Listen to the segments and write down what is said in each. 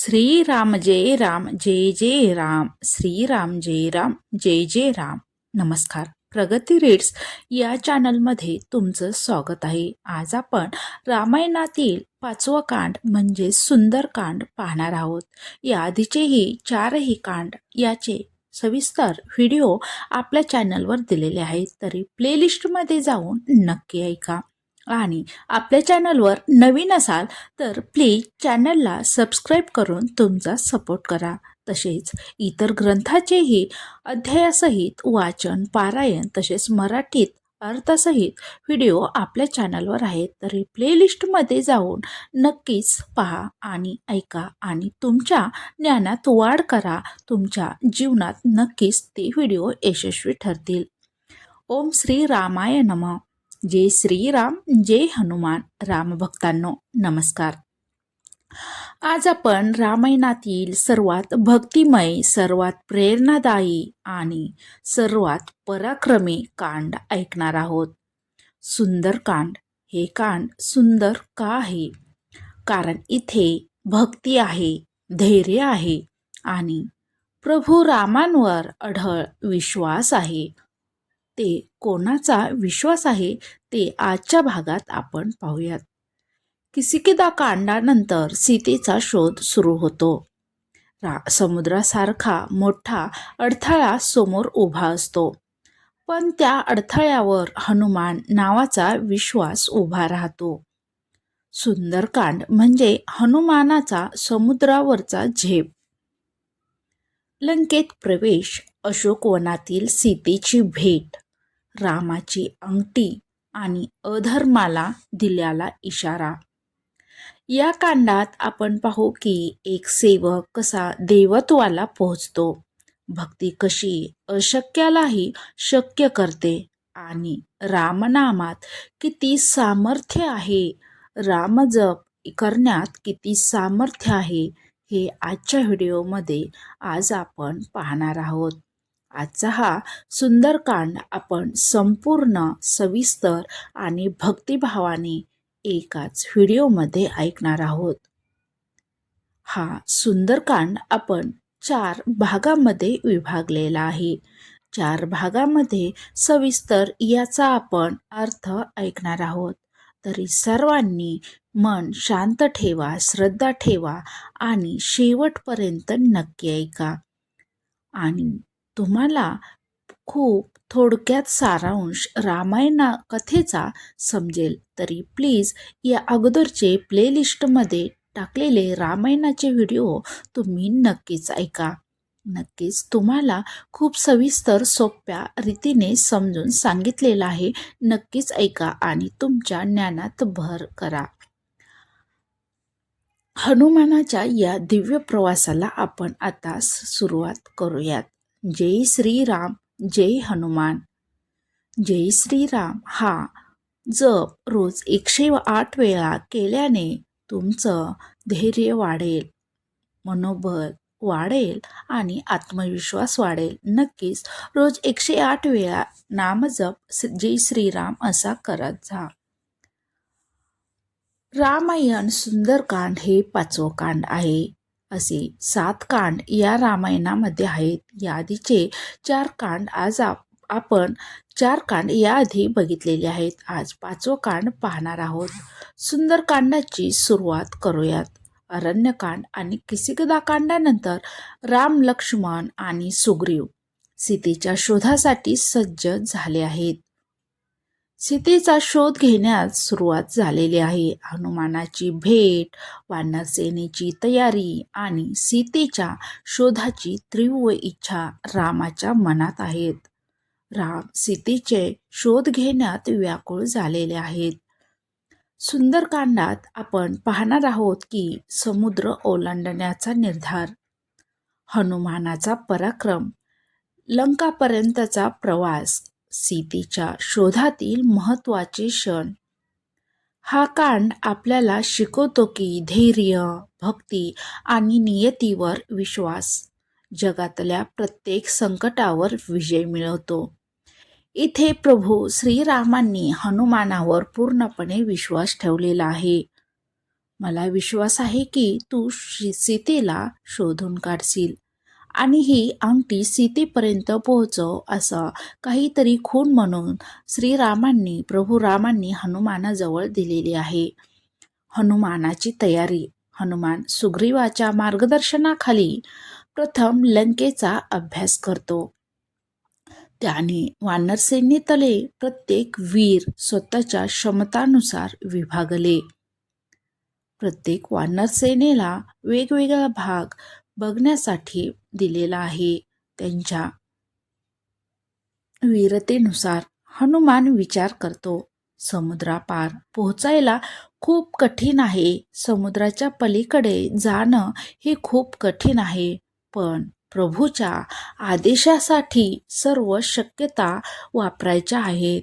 श्रीराम जय राम जय जय राम. श्रीराम जय राम जय जय राम. नमस्कार. प्रगती रीड्स या चॅनलमध्ये तुमचं स्वागत आहे. आज आपण रामायणातील पाचवं कांड म्हणजे सुंदरकांड पाहणार आहोत. या आधीचेही चारही कांड याचे सविस्तर व्हिडिओ आपल्या चॅनलवर दिलेले आहेत. तरी प्लेलिस्टमध्ये जाऊन नक्की ऐका. आणि आपल्या चॅनलवर नवीन असाल तर प्लीज चॅनलला सबस्क्राईब करून तुमचा सपोर्ट करा. तसेच इतर ग्रंथाचेही अध्यायासहित वाचन पारायण तसेच मराठीत अर्थसहित व्हिडिओ आपल्या चॅनलवर आहेत. तरी प्लेलिस्टमध्ये जाऊन नक्कीच पहा आणि ऐका आणि तुमच्या ज्ञानात वाढ करा. तुमच्या जीवनात नक्कीच ते व्हिडिओ यशस्वी ठरतील. ओम श्री रामाय नमः. जय श्रीराम जय हनुमान रामभक्तांनो नमस्कार. आज आपण रामायणातील सर्वात भक्तिमय सर्वात प्रेरणादायी आणि सर्वात पराक्रमी कांड ऐकणार आहोत. सुंदर कांड हे कांड सुंदर का आहे? कारण इथे भक्ती आहे धैर्य आहे आणि प्रभू रामांवर अढळ विश्वास आहे. ते कोणाचा विश्वास आहे ते आजच्या भागात आपण पाहूयात. किसिकिदा कांडानंतर सीतेचा शोध सुरू होतो. रा समुद्रासारखा मोठा अडथळा समोर उभा असतो. पण त्या अडथळ्यावर हनुमान नावाचा विश्वास उभा राहतो. सुंदरकांड म्हणजे हनुमानाचा समुद्रावरचा झेप. लंकेत प्रवेश अशोकवनातील सीतेची भेट. रामाची अंगठी आणि अधर्माला दिल्याला इशारा. या कांडात आपण पाहू की एक सेवक कसा देवत्वाला पोहोचतो. भक्ती कशी अशक्यालाही शक्य करते आणि रामनामात किती सामर्थ्य आहे रामजप करण्यात किती सामर्थ्य आहे हे आजच्या व्हिडिओमध्ये आज आपण पाहणार आहोत. आजचा हा सुंदरकांड आपण संपूर्ण सविस्तर आणि भक्तिभावाने एकाच व्हिडिओमध्ये ऐकणार आहोत. हा सुंदरकांड आपण चार भागामध्ये विभागलेला आहे. चार भागामध्ये सविस्तर याचा आपण अर्थ ऐकणार आहोत. तरी सर्वांनी मन शांत ठेवा श्रद्धा ठेवा आणि शेवटपर्यंत नक्की ऐका. आणि तुम्हाला खूप थोडक्यात सारांश रामायणा कथेचा समजेल. तरी प्लीज या अगोदरचे प्लेलिस्टमध्ये टाकलेले रामायणाचे व्हिडिओ तुम्ही नक्कीच ऐका. नक्कीच तुम्हाला खूप सविस्तर सोप्या रीतीने समजून सांगितलेलं आहे. नक्कीच ऐका आणि तुमच्या ज्ञानात भर करा. हनुमानाच्या या दिव्य प्रवासाला आपण आता सुरुवात करूयात. जय श्रीराम जय हनुमान. जय श्रीराम. हा जप रोज एकशे आठ वेळा केल्याने तुमचं धैर्य वाढेल मनोबल वाढेल आणि आत्मविश्वास वाढेल. नक्कीच रोज एकशे आठ वेळा नामजप जय श्रीराम असा करत जा. रामायण सुंदरकांड हे पाचवं कांड आहे. असे सात कांड या रामायणामध्ये आहेत. याआधीचे चार कांड आज आपण चार कांड याआधी बघितलेले आहेत. आज पाचवं कांड पाहणार आहोत. सुंदरकांडाची सुरुवात करूयात. अरण्यकांड आणि किसिकदा कांडानंतर राम लक्ष्मण आणि सुग्रीव सीतेच्या शोधासाठी सज्ज झाले आहेत. सीतेचा शोध घेण्यास सुरुवात झालेली आहे. हनुमानाची भेट वानरसेनेची तयारी आणि सीतेच्या शोधाची तीव्र इच्छा रामाच्या मनात आहेत. राम सीतेचे शोध घेण्यात व्याकुळ झालेले आहेत. सुंदरकांडात आपण पाहणार आहोत की समुद्र ओलांडण्याचा निर्धार हनुमानाचा पराक्रम लंकापर्यंतचा प्रवास सीतेच्या शोधातील महत्त्वाचे क्षण. हा कांड आपल्याला शिकवतो की धैर्य भक्ती आणि नियतीवर विश्वास. जगातल्या प्रत्येक संकटावर विजय मिळवतो. इथे प्रभू श्रीरामांनी हनुमानावर पूर्णपणे विश्वास ठेवलेला आहे. मला विश्वास आहे की तू शी- सीतेला शोधून काढशील. आणि ही अंगठी सीतेपर्यंत पोहोचव असं काहीतरी खूण म्हणून श्रीरामांनी प्रभू रामांनी हनुमानाजवळ दिलेली आहे. हनुमानाची तयारी. हनुमान सुग्रीवाच्या मार्गदर्शनाखाली प्रथम लंकेचा अभ्यास करतो. त्याने वानरसेनेतले प्रत्येक वीर स्वतःच्या क्षमतानुसार विभागले. प्रत्येक वानरसेनेला वेगवेगळा भाग बघण्यासाठी दिलेला आहे. त्यांच्या वीरतेनुसार हनुमान विचार करतो. समुद्रापार पोहोचायला खूप कठीण आहे. समुद्राच्या पलीकडे जाणं हे खूप कठीण आहे. पण प्रभूच्या आदेशासाठी सर्व शक्यता वापरायच्या आहेत.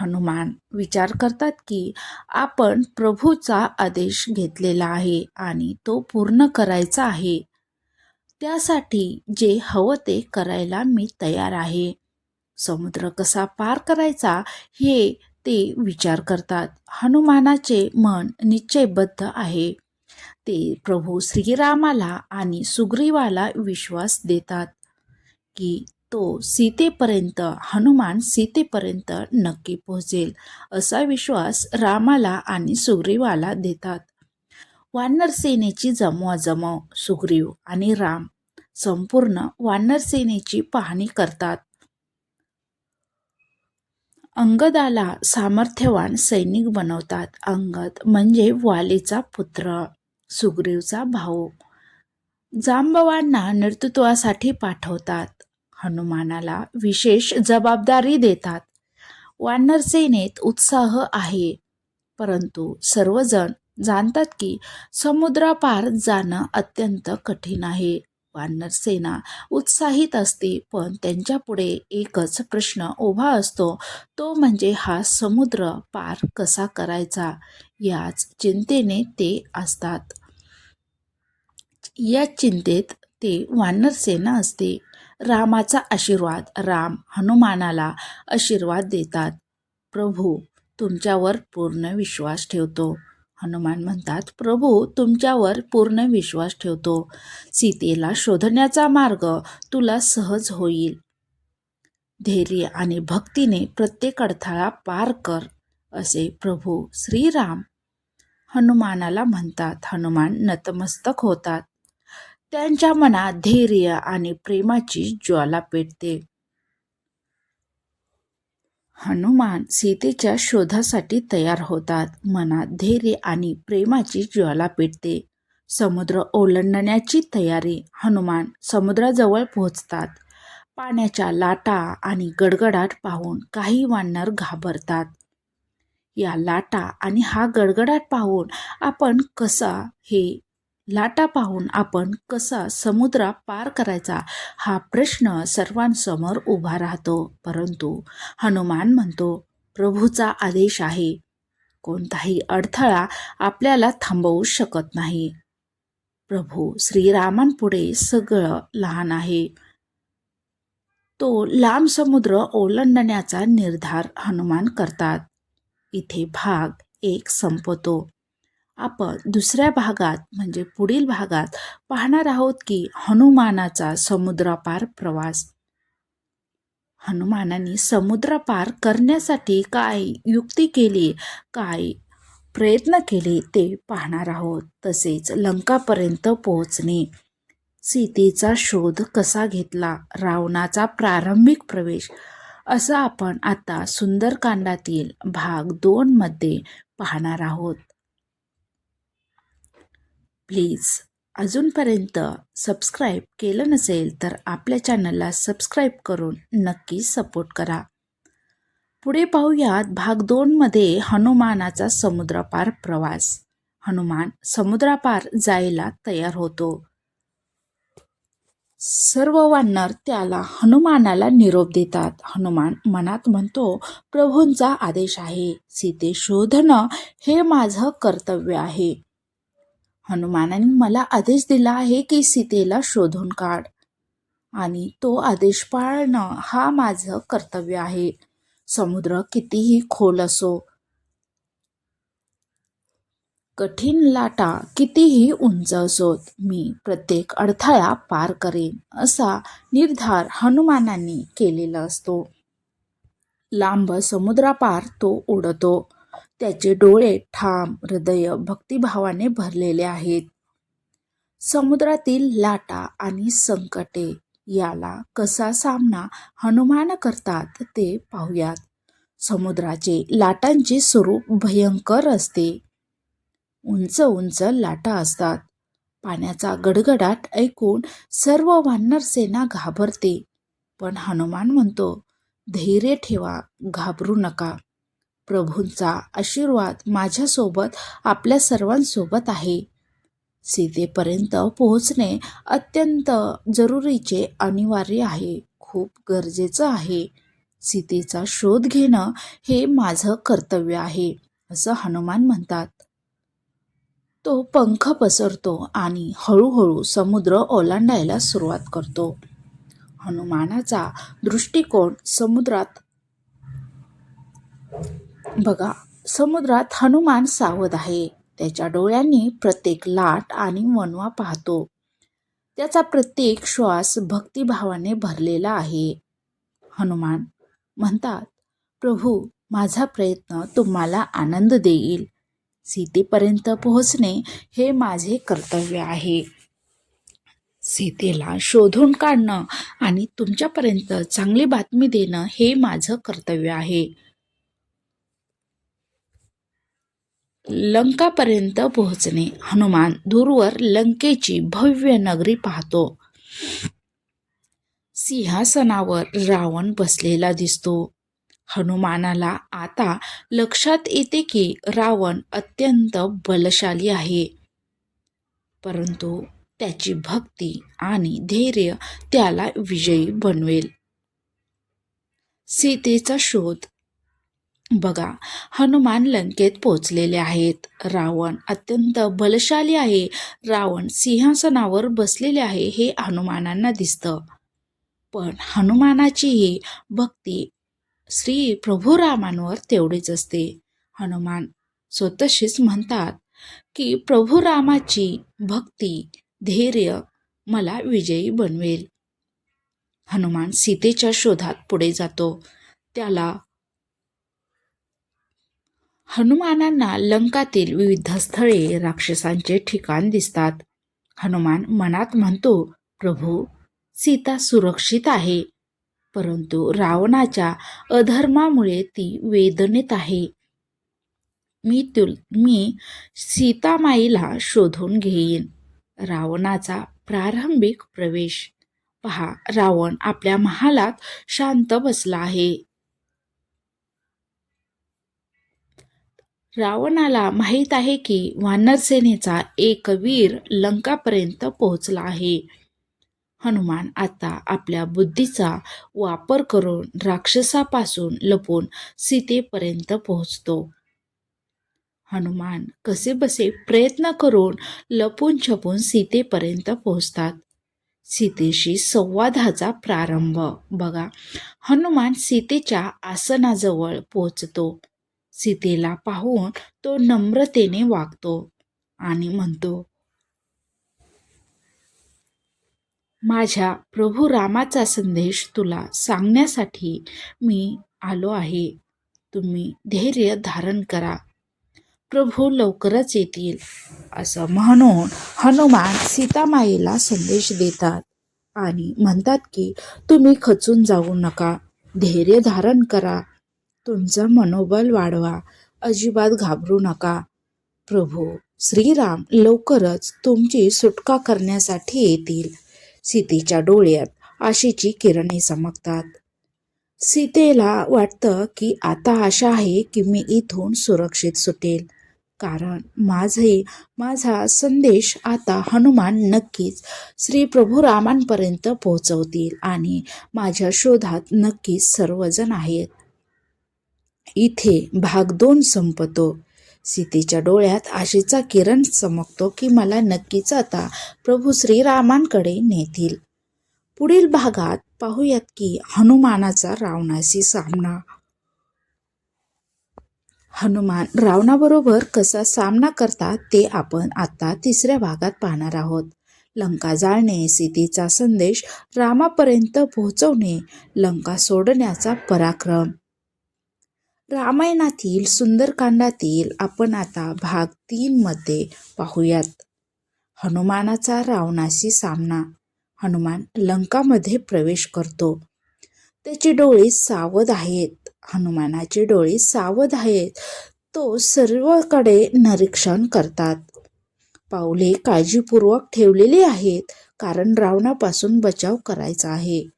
हनुमान विचार करतात की आपण प्रभूचा आदेश घेतलेला आहे आणि तो पूर्ण करायचा आहे. त्यासाठी जे हवं ते करायला मी तयार आहे. समुद्र कसा पार करायचा हे ते विचार करतात. हनुमानाचे मन निश्चयबद्ध आहे. ते प्रभू श्रीरामाला आणि सुग्रीवाला विश्वास देतात की तो सीतेपर्यंत हनुमान सीतेपर्यंत नक्की पोहोचेल असा विश्वास रामाला आणि सुग्रीवाला देतात. वानर सेनेची जमवाजमव सुग्रीव आणि राम संपूर्ण वानर सेनेची पाहणी करतात. अंगदाला सामर्थ्यवान सैनिक बनवतात. अंगद म्हणजे वालीचा पुत्र सुग्रीवचा भाऊ. जांबवांना नेतृत्वासाठी पाठवतात. हनुमानाला विशेष जबाबदारी देतात. वानर सेनेत उत्साह आहे. परंतु सर्वजण जाणतात की समुद्रापार जाणं अत्यंत कठीण आहे. वानर सेना उत्साहित असते. पण त्यांच्यापुढे एकच प्रश्न उभा असतो. तो म्हणजे हा समुद्र पार कसा करायचा? याच चिंतेने ते असतात. या चिंतेत ते वानर सेना असते. रामाचा आशीर्वाद राम हनुमानाला आशीर्वाद देतात. प्रभू तुमच्यावर पूर्ण विश्वास ठेवतो. हनुमान म्हणतात प्रभू तुमच्यावर पूर्ण विश्वास ठेवतो. सीतेला शोधण्याचा मार्ग तुला सहज होईल. धैर्य आणि भक्तीने प्रत्येक अडथळा पार कर असे प्रभू श्रीराम हनुमानाला म्हणतात. हनुमान नतमस्तक होतात. त्यांच्या मनात धैर्य आणि प्रेमाची ज्वाला पेटते. हनुमान सीतेच्या शोधासाठी तयार होतात. मनात धैर्य आणि प्रेमाची ज्वाला पेटते. समुद्र ओलांडण्याची तयारी हनुमान समुद्राजवळ पोहोचतात. पाण्याच्या लाटा आणि गडगडाट पाहून काही वानर घाबरतात. या लाटा आणि हा गडगडाट पाहून आपण कसा हे लाटा पाहून आपण कसा समुद्रा पार करायचा हा प्रश्न सर्वांसमोर उभा राहतो. परंतु हनुमान म्हणतो प्रभूचा आदेश आहे. कोणताही अडथळा आपल्याला थांबवू शकत नाही. प्रभू श्रीरामांपुढे सगळं लहान आहे. तो लांब समुद्र ओलांडण्याचा निर्धार हनुमान करतात. इथे भाग एक संपतो. आपण दुसऱ्या भागात म्हणजे पुढील भागात पाहणार आहोत की हनुमानाचा समुद्रपार प्रवास. हनुमानाने समुद्रपार करण्यासाठी काय युक्ती केली काय प्रयत्न केले ते पाहणार आहोत. तसेच लंकापर्यंत पोहोचणे. सीतेचा शोध कसा घेतला रावणाचा प्रारंभिक प्रवेश असं आपण आता सुंदरकांडातील भाग दोनमध्ये पाहणार आहोत. प्लीज. अजूनपर्यंत सबस्क्राईब केलं नसेल तर आपल्या चॅनलला सबस्क्राईब करून नक्की सपोर्ट करा. पुढे पाहूयात भाग दोनमध्ये हनुमानाचा समुद्रपार प्रवास. हनुमान समुद्रापार जायला तयार होतो. सर्व वानर त्याला हनुमानाला निरोप देतात. हनुमान मनात म्हणतो प्रभूंचा आदेश आहे. सीते शोधणं हे माझं कर्तव्य आहे. हनुमानाने मला आदेश दिला आहे की सीतेला शोधून काढ. आणि तो आदेश पाळणं हा माझं कर्तव्य आहे. समुद्र कितीही खोल असो कठीण लाटा कितीही उंच असोत मी प्रत्येक अडथळा पार करेन असा निर्धार हनुमानांनी केलेला असतो. लांब समुद्रापार तो उडतो त्याचे डोळे ठाम हृदय भक्तिभावाने भरलेले आहेत. समुद्रातील लाटा आणि संकटे याला कसा सामना हनुमान करतात ते पाहूयात. समुद्राचे लाटांचे स्वरूप भयंकर असते. उंच उंच लाटा असतात. पाण्याचा गडगडाट ऐकून सर्व वानर सेना घाबरते. पण हनुमान म्हणतो धैर्य ठेवा घाबरू नका. प्रभूंचा आशीर्वाद माझ्यासोबत आपल्या सर्वांसोबत आहे. सीतेपर्यंत पोहोचणे अत्यंत जरुरीचे अनिवार्य आहे. खूप गरजेचं आहे. सीतेचा शोध घेणं हे माझं कर्तव्य आहे असं हनुमान म्हणतात. तो पंख पसरतो आणि हळूहळू समुद्र ओलांडायला सुरुवात करतो. हनुमानाचा दृष्टिकोन समुद्रात बघा समुद्रात हनुमान सावध आहे. त्याच्या डोळ्यांनी प्रत्येक लाट आणि वनवा पाहतो. त्याचा प्रत्येक श्वास भक्तिभावाने भरलेला आहे. हनुमान म्हणतात प्रभू माझा प्रयत्न तुम्हाला आनंद देईल. सीतेपर्यंत पोहोचणे हे माझे कर्तव्य आहे. सीतेला शोधून काढणं आणि तुमच्यापर्यंत चांगली बातमी देणं हे माझं कर्तव्य आहे. लंकापर्यंत पोहोचणे. हनुमान दूरवर लंकेची भव्य नगरी पाहतो. सिंहासनावर रावण बसलेला दिसतो. हनुमानाला आता लक्षात येते की रावण अत्यंत बलशाली आहे. परंतु त्याची भक्ती आणि धैर्य त्याला विजयी बनवेल. सीतेचा शोध बघा हनुमान लंकेत पोचलेले आहेत. रावण अत्यंत बलशाली आहे. रावण सिंहासनावर बसलेले आहे हे हनुमानांना दिसतं. पण हनुमानाची ही भक्ती श्री प्रभू रामांवर तेवढीच असते. हनुमान स्वतःशीच म्हणतात की प्रभू रामाची भक्ती धैर्य मला विजयी बनवेल. हनुमान सीतेच्या शोधात पुढे जातो. त्याला हनुमानांना लंकातील विविध स्थळे राक्षसांचे ठिकाण दिसतात. हनुमान मनात म्हणतो प्रभू सीता सुरक्षित आहे. परंतु रावणाच्या अधर्मामुळे ती वेदनेत आहे. मी तुल मी सीतामाईला शोधून घेईन. रावणाचा प्रारंभिक प्रवेश. पहा रावण आपल्या महालात शांत बसला आहे. रावणाला माहीत आहे की वानरसेनेचा एक वीर लंकापर्यंत पोहोचला आहे. हनुमान आता आपल्या बुद्धीचा वापर करून राक्षसापासून लपून सीतेपर्यंत पोहोचतो. हनुमान कसे बसे प्रयत्न करून लपून छपून सीतेपर्यंत पोहोचतात. सीतेशी संवादाचा प्रारंभ. बघा हनुमान सीतेच्या आसनाजवळ पोहोचतो. सीतेला पाहून तो नम्रतेने वागतो आणि म्हणतो माझ्या प्रभू रामाचा संदेश तुला सांगण्यासाठी मी आलो आहे. तुम्ही धैर्य धारण करा. प्रभू लवकरच येतील. असं म्हणून हनुमान सीतामाईला संदेश देतात आणि म्हणतात की तुम्ही खचून जाऊ नका. धैर्य धारण करा. तुमचं मनोबल वाढवा. अजिबात घाबरू नका. प्रभू श्रीराम लवकरच तुमची सुटका करण्यासाठी येतील. सीतेच्या डोळ्यात आशेची किरणे चमकतात. सीतेला वाटतं की आता आशा आहे की मी इथून सुरक्षित सुटेल. कारण माझे माझा संदेश आता हनुमान नक्कीच श्री प्रभू रामांपर्यंत पोहोचवतील आणि माझ्या शोधात नक्कीच सर्वजण आहेत. इथे भाग दोन संपतो. सीतेच्या डोळ्यात आशेचा किरण चमकतो की मला नक्कीच आता प्रभू श्रीरामांकडे नेतील. पुढील भागात पाहूयात की हनुमानाचा रावणाशी सामना. हनुमान रावणाबरोबर कसा सामना करतात ते आपण आता तिसऱ्या भागात पाहणार आहोत. लंका जाळणे सीतेचा संदेश रामापर्यंत पोहोचवणे लंका सोडण्याचा पराक्रम. रामायणातील सुंदरकांडातील आपण आता भाग तीनमध्ये पाहूयात. हनुमानाचा रावणाशी सामना. हनुमान लंकामध्ये प्रवेश करतो. त्याचे डोळे सावध आहेत. हनुमानाचे डोळे सावध आहेत. तो सर्वकडे निरीक्षण करतात. पावले काळजीपूर्वक ठेवलेली आहेत कारण रावणापासून बचाव करायचा आहे.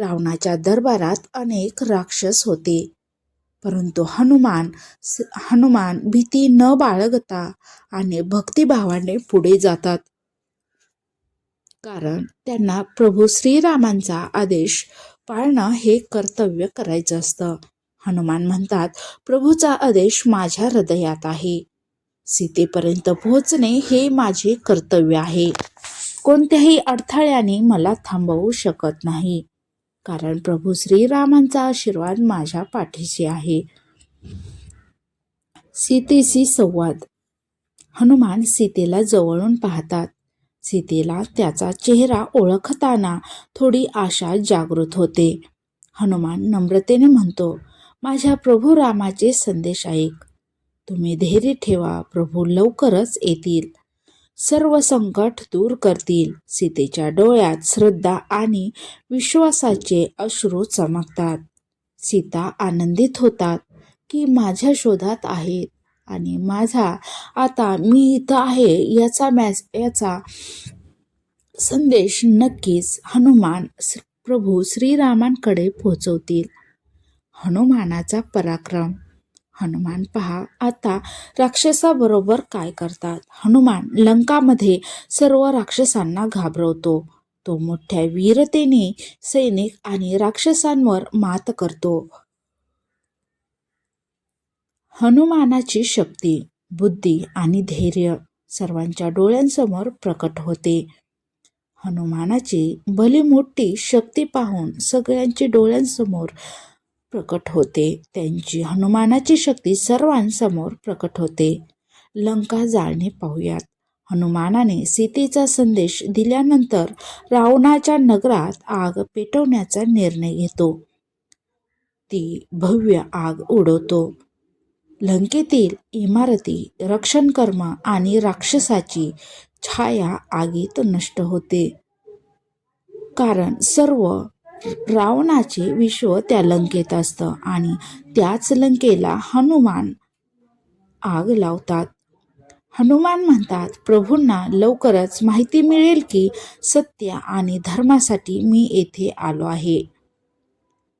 रावणाच्या दरबारात अनेक राक्षस होते. परंतु हनुमान स- हनुमान भीती न बाळगता आणि भक्तिभावाने पुढे जातात. कारण त्यांना प्रभू श्रीरामांचा आदेश पाळणं हे कर्तव्य करायचं असतं. हनुमान म्हणतात प्रभूचा आदेश माझ्या हृदयात आहे. सीतेपर्यंत पोहोचणे हे माझे कर्तव्य आहे. कोणत्याही अडथळ्याने मला थांबवू शकत नाही. कारण प्रभू श्रीरामांचा आशीर्वाद माझ्या पाठीशी आहे. सीतेशी संवाद. हनुमान सीतेला जवळून पाहतात. सीतेला त्याचा चेहरा ओळखताना थोडी आशा जागृत होते. हनुमान नम्रतेने म्हणतो माझ्या प्रभू रामाचे संदेश ऐक. तुम्ही धैर्य ठेवा प्रभू लवकरच येतील. सर्व संकट दूर करतील. सीतेच्या डोळ्यात श्रद्धा आणि विश्वासाचे अश्रू चमकतात. सीता आनंदित होतात की माझ्या शोधात आहेत आणि माझा आता मी इथं आहे याचा मॅस याचा संदेश नक्कीच हनुमान प्रभू श्रीरामांकडे पोहोचवतील. हनुमानाचा पराक्रम हनुमान पहा आता राक्षसाबरोबर काय करतात? हनुमान लंकामध्ये सर्व राक्षसांना घाबरवतो. तो मोठ्या वीरतेने सैनिक आणि राक्षसांवर मात करतो. हनुमानाची शक्ती बुद्धी आणि धैर्य सर्वांच्या डोळ्यांसमोर प्रकट होते. हनुमानाची भली मोठी शक्ती पाहून सगळ्यांची डोळ्यांसमोर प्रकट होते. त्यांची हनुमानाची शक्ती सर्वांसमोर प्रकट होते. लंका जाळणे पाहूयात. हनुमानाने सीतेचा संदेश दिल्यानंतर रावणाच्या नगरात आग पेटवण्याचा निर्णय घेतो. ती भव्य आग उडवतो. लंकेतील इमारती रक्षणकर्म आणि राक्षसाची छाया आगीत नष्ट होते. कारण सर्व रावणाचे विश्व त्या लंकेत असतं आणि त्याच लंकेला हनुमान आग लावतात. हनुमान म्हणतात प्रभूंना लवकरच माहिती मिळेल की सत्य आणि धर्मासाठी मी येथे आलो आहे.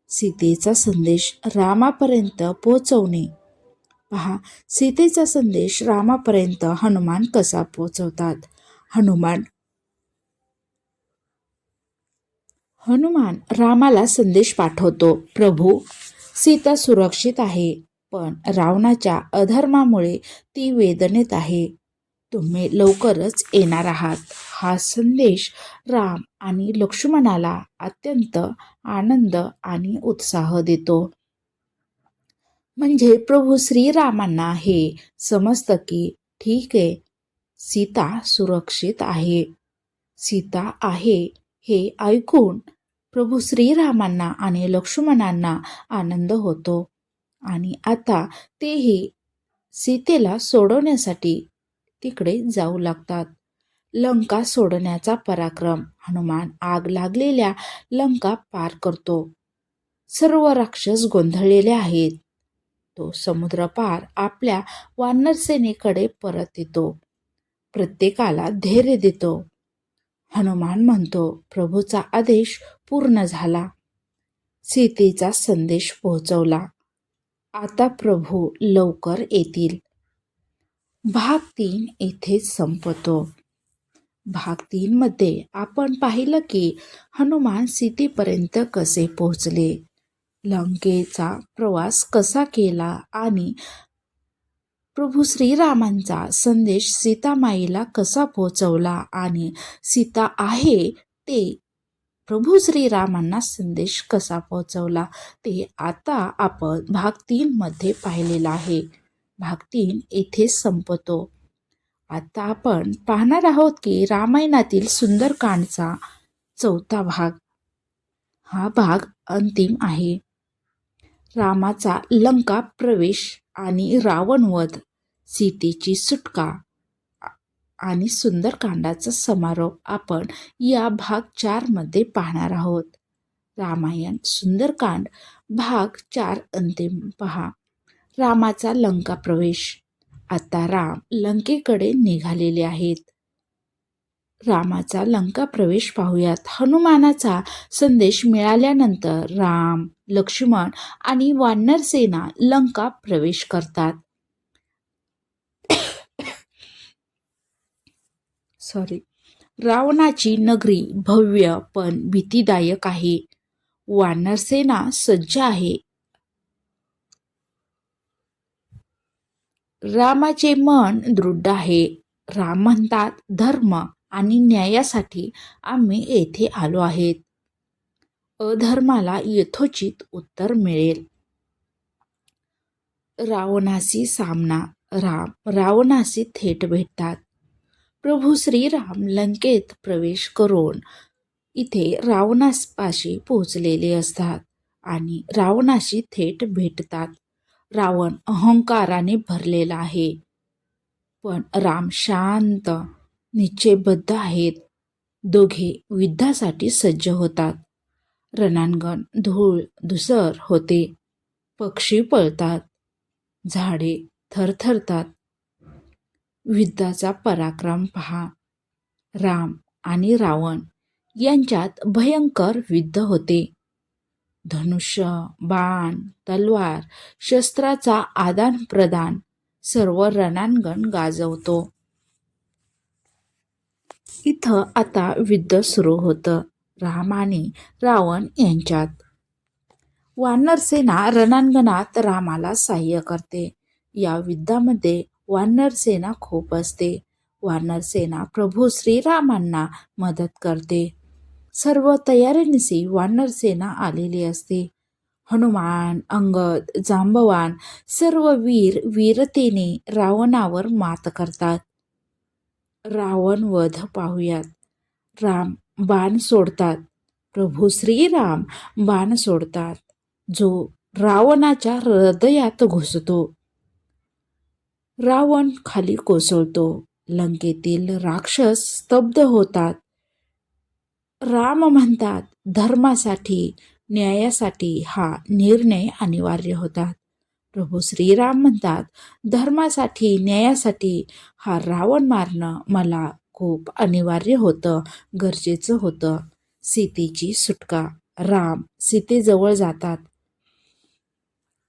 सीतेचा संदेश रामापर्यंत पोहोचवणे. पहा सीतेचा संदेश रामापर्यंत हनुमान कसा पोहोचवतात? हनुमान हनुमान रामाला संदेश पाठवतो प्रभू सीता सुरक्षित आहे पण रावणाच्या अधर्मामुळे ती वेदनेत आहे. तुम्ही लवकरच येणार आहात. हा संदेश राम आणि लक्ष्मणाला अत्यंत आनंद आणि उत्साह देतो. म्हणजे प्रभू श्रीरामांना हे समजतं की ठीक आहे सीता सुरक्षित आहे. सीता आहे हे ऐकून प्रभू श्रीरामांना आणि लक्ष्मणांना आनंद होतो. आणि आता तेही सीतेला सोडवण्यासाठी तिकडे जाऊ लागतात. लंका सोडण्याचा पराक्रम हनुमान आग लागलेल्या लंका पार करतो. सर्व राक्षस गोंधळलेले आहेत. तो समुद्र पार आपल्या वानर सेनेकडे परत येतो. प्रत्येकाला धैर्य देतो. हनुमान म्हणतो प्रभूचा आदेश पूर्ण झाला. सीतेचा संदेश पोहोचवला. आता प्रभू लवकर येतील. भाग तीन येथेच संपतो. भाग तीनमध्ये आपण पाहिलं की हनुमान सीतेपर्यंत कसे पोहोचले. लंकेचा प्रवास कसा केला आणि प्रभू श्रीरामांचा संदेश सीतामाईला कसा पोहोचवला आणि सीता आहे ते प्रभू श्रीरामांना संदेश कसा पोहोचवला? ते आता आपण भाग तीन मध्ये पाहिलेला आहे. भाग तीन येथे संपतो. आता आपण पाहणार आहोत की रामायणातील सुंदरकांडचा चौथा भाग. हा भाग अंतिम आहे. रामाचा लंका प्रवेश आणि रावणवध सीतेची सुटका. आणि सुंदरकांडाचा समारोप आपण या भाग चारमध्ये पाहणार आहोत. रामायण सुंदरकांड भाग चार अंतिम पहा. रामाचा लंका प्रवेश. आता राम लंकेकडे निघालेले आहेत. रामाचा लंका प्रवेश पाहूयात. हनुमानाचा संदेश मिळाल्यानंतर राम लक्ष्मण आणि वानर सेना लंका प्रवेश करतात. सॉरी रावणाची नगरी भव्य पण भीतीदायक आहे. वानरसेना सज्ज आहे. रामाचे मन दृढ आहे. राम म्हणतात धर्म आणि न्यायासाठी आम्ही येथे आलो आहेत. अधर्माला यथोचित उत्तर मिळेल. रावणाशी सामना राम रावणाशी थेट भेटतात. प्रभू श्रीराम लंकेत प्रवेश करून इथे रावणापाशी पोहोचलेले असतात आणि रावणाशी थेट भेटतात. रावण अहंकाराने भरलेला आहे. पण राम शांत निश्चयबद्ध आहेत. दोघे युद्धासाठी सज्ज होतात. रणांगण धूळ धुसर होते. पक्षी पळतात. झाडे थरथरतात. युद्धाचा पराक्रम पहा. राम आणि रावण यांच्यात भयंकर युद्ध होते. धनुष्य बाण तलवार शस्त्राचा आदान प्रदान सर्व रणांगण गाजवतो. इथं आता युद्ध सुरू होतं. राम आणि रावण यांच्यात. वानर सेना रणांगणात रामाला सहाय्य करते. या युद्धामध्ये वानर सेना खूप असते. वानर सेना प्रभू श्रीरामांना मदत करते. सर्व तयारीनिशी वानर सेना आलेली असते. हनुमान अंगद जांबवान सर्व वीर वीरतेने रावणावर मात करतात. रावण वध पाहूयात. राम बाण सोडतात. प्रभू श्रीराम बाण सोडतात. जो रावणाच्या हृदयात घुसतो. रावण खाली कोसळतो. लंकेतील राक्षस स्तब्ध होतात. राम म्हणतात धर्मासाठी न्यायासाठी हा निर्णय अनिवार्य होतात प्रभू श्रीराम म्हणतात धर्मासाठी न्यायासाठी हा रावण मारणं मला खूप अनिवार्य होतं गरजेचं होतं. सीतेची सुटका. राम सीतेजवळ जातात.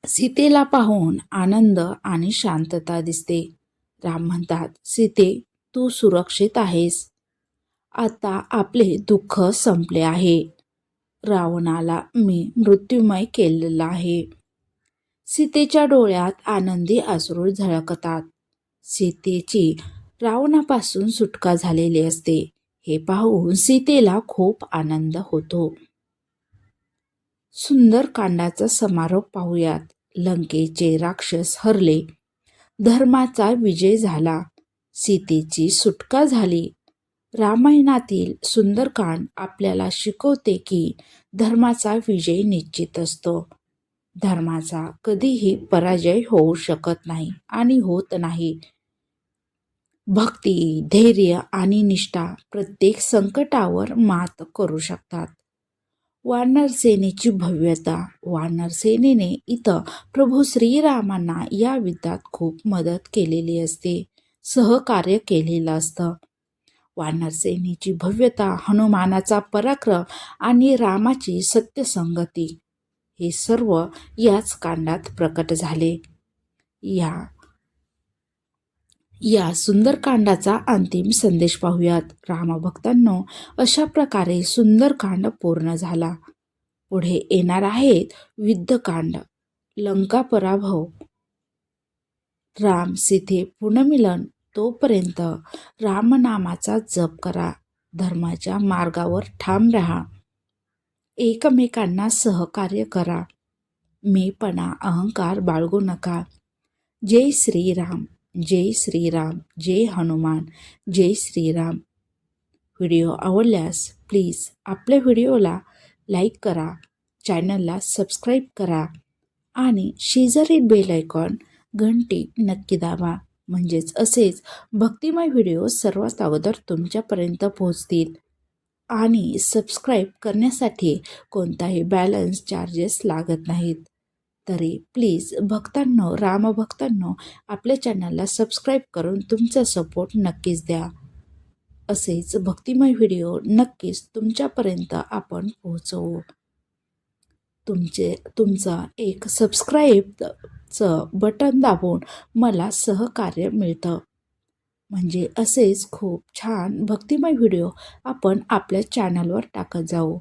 सीतेला पाहून आनंद आणि शांतता दिसते. राम म्हणतात सीते तू सुरक्षित आहेस. आता आपले दुःख संपले आहे. रावणाला मी मृत्युमय केलेला आहे. सीतेच्या डोळ्यात आनंदी अश्रू झळकतात. सीतेची रावणापासून सुटका झालेली असते. हे पाहून सीतेला खूप आनंद होतो. सुंदर कांडाचा समारोप पाहूयात. लंकेचे राक्षस हरले. धर्माचा विजय झाला. सीतेची सुटका झाली. रामायणातील सुंदरकांड आपल्याला शिकवते की धर्माचा विजय निश्चित असतो. धर्माचा कधीही पराजय होऊ शकत नाही आणि होत नाही. भक्ती धैर्य आणि निष्ठा प्रत्येक संकटावर मात करू शकतात. वानर सेनेची भव्यता. वानर सेनेने इथं प्रभू श्रीरामांना या युद्धात खूप मदत केलेली असते. सहकार्य केलेलं असतं. वानर सेनेची भव्यता हनुमानाचा पराक्रम आणि रामाची सत्यसंगती हे सर्व याच कांडात प्रकट झाले. या या सुंदरकांडाचा अंतिम संदेश पाहूयात. रामभक्तांनो अशा प्रकारे सुंदरकांड पूर्ण झाला. पुढे येणार आहेत युद्धकांड लंका पराभव. राम सीथे पुनमिलन तोपर्यंत रामनामाचा जप करा. धर्माच्या मार्गावर ठाम राहा. एकमेकांना सहकार्य करा. मीपणा अहंकार बाळगू नका. जय श्रीराम. जय श्रीराम जय हनुमान जय श्रीराम. व्हिडिओ आवडल्यास प्लीज आपल्या व्हिडिओला लाईक करा चॅनलला सबस्क्राईब करा आणि शेजारील बेल आयकॉन घंटी नक्की दाबा. म्हणजेच असेच भक्तिमय व्हिडिओ सर्वात अगोदर तुमच्यापर्यंत पोहोचतील. आणि सबस्क्राईब करण्यासाठी कोणताही बॅलन्स चार्जेस लागत नाहीत. तरी प्लीज भक्तांनो रामभक्तांनो आपल्या चॅनलला सबस्क्राईब करून तुमचा सपोर्ट नक्कीच द्या. असेच भक्तिमय व्हिडिओ नक्कीच तुमच्यापर्यंत आपण पोहोचवू. तुमचे तुमचा एक सबस्क्राईबचं बटन दाबून मला सहकार्य मिळतं. म्हणजे असेच खूप छान भक्तिमय व्हिडिओ आपण आपल्या चॅनलवर टाकत जाऊ.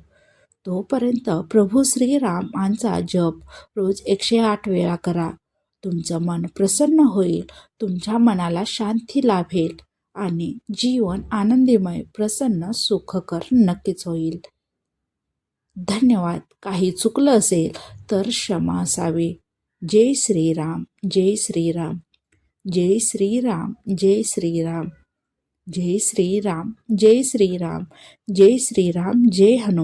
तोपर्यंत प्रभू श्रीरामांचा जप रोज एकशे आठ वेळा करा. तुमचं मन प्रसन्न होईल तुमच्या मनाला शांती लाभेल आणि जीवन आनंदीमय प्रसन्न सुखकर नक्कीच होईल. धन्यवाद. काही चुकलं असेल तर क्षमा असावी. जय श्रीराम जय श्रीराम. जय श्रीराम जय श्रीराम. जय श्रीराम जय श्रीराम. जय श्रीराम जय हनुमान.